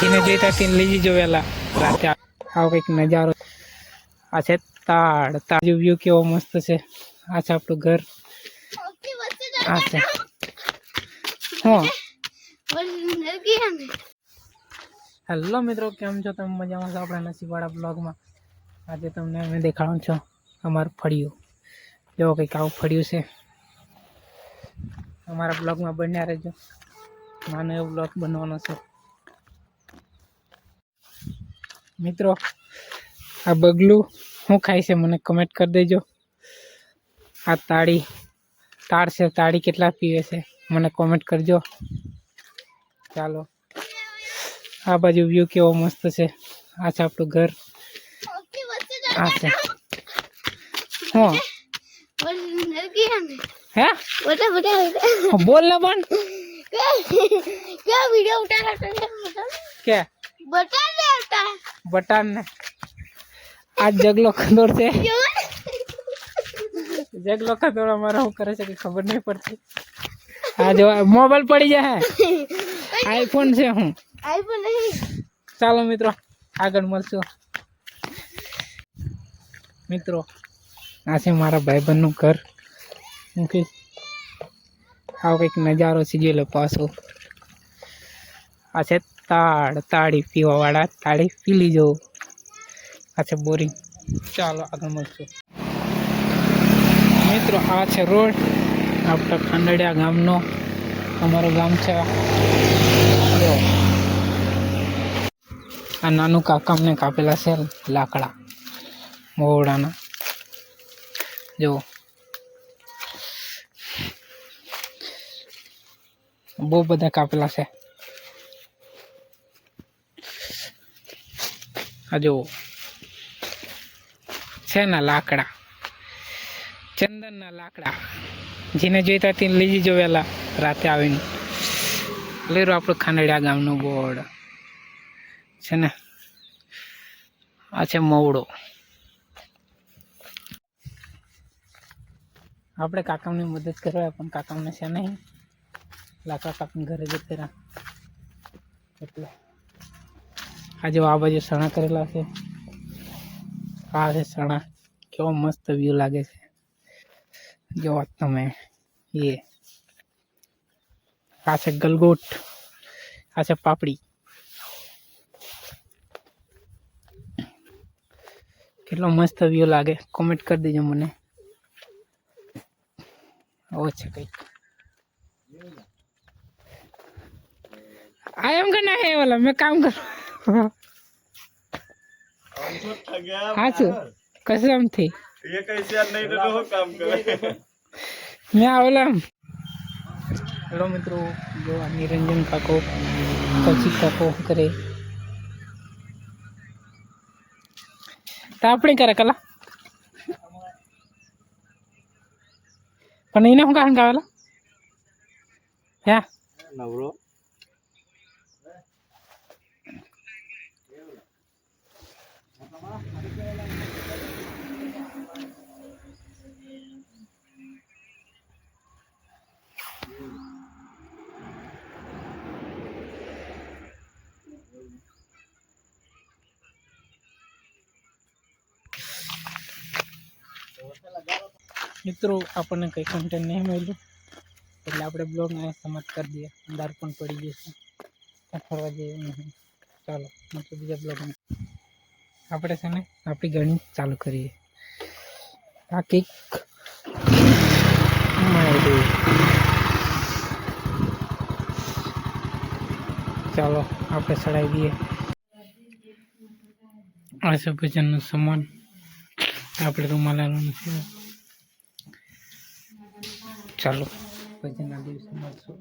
જેને જોઈતા તેને લઈ જજો રાતે આવો કંઈક નજારો. આ છે તાડ. તાજુ વ્યૂ કેવો મસ્ત છે. આ છે આપણું ઘર. આ છે. હેલો મિત્રો, કેમ છો? તમે મજામાં છો? આપણા નસીબવાળા બ્લોગમાં. આજે તમને અમે દેખાડું છો અમારું ફળિયું. જો કંઈક આવું ફળિયું છે. અમારા બ્લોગમાં બન્યા રહેજો. નાનો એવો બ્લોગ બનવાનો છે. મિત્રો આ બગલું શું ખાય છે મને કમેન્ટ કરી દેજો. આ તાળી તાળ છે તાળી કેટલા પીવે છે મને કોમેન્ટ કરજો. ચાલો. આ બાજુ વ્યૂ કેવો મસ્ત છે. આ છે આપણું ઘર. આ છે. હા? હે? બોલ ને પણ કે? બટાન આ જગલો ખંદોર છે. જગલો ખંદોર અમારો શું કરે છે કે ખબર નહીં પડતી. આ જો મોબાઈલ પડી જાય. આઈફોન છે હું. આઈફોન ચાલો મિત્રો આગળ મળશું. મિત્રો આ છે મારા ભાઈબંધનું ઘર. હું મૂકી આવો કંઈક નજારો છે જે લો પાછો. આ છે તાળ, તાળી પીવાવાળા, તાળી પી લીજો. આ બોરિંગ. ચાલો આગળ મળશું. મિત્રો, આ છે રોડ. આપણા ખાંડડિયા ગામનો. અમારું ગામ છે આ. નાનું કાકા અમને કાપેલા છે લાકડા, મોવડાના. જો. બહુ બધા કાપેલા છે. આ જો છે ને લાકડા? ચંદનના લાકડા. જેને જોઈતા તેને લઈ જજો વહેલા રાતે આવીને. લેરો આપણું ખાંડડિયા ગામનું બોર્ડ છે ને આ છે મવડો. આપણે કાકામની મદદ કરવા, પણ કાકામને છે નહીં લાકડા કાપીને ઘરે જતા રહ્યા. એટલે આજે આ બાજુ સણા કરેલા છે. આ છે સણા. કેવો મસ્ત વ્યૂ લાગે છે. જો તમે એ. આ છે ગલગોટ. આ છે પાપડી. કેટલો મસ્ત વ્યૂ લાગે. કોમેન્ટ કરી દેજો મને. આવો છે કંઈક. આ એમ કરના હે વાલા મેં કામ કરું. હા શું કસમથી મેં આવેલા હેલો મિત્રો જો આ નિરંજન કાકો પછી કાકો કરે આપણે કરે કલા. પણ એને હું કારણ કાવેલા હા? નવરો. મિત્રો, આપણને કંઈ કન્ટેન્ટ નહીં મળ્યું, એટલે આપણે બ્લોગને સમાપ્ત કરી દઈએ. અંધાર પણ પડી ત્યાં ફરવા જઈએ નહીં. ચાલો, મિત્રો, બીજા બ્લોગ આપણે છે ને, આપણી ગણી ચાલુ કરીએ. આ મારી ચાલો, આપણે ચડાવી દઈએ. આ છે સામાન આપણે રૂમાલ લાવવાનું છે. ચાલો. પછીના દિવસે મળશું.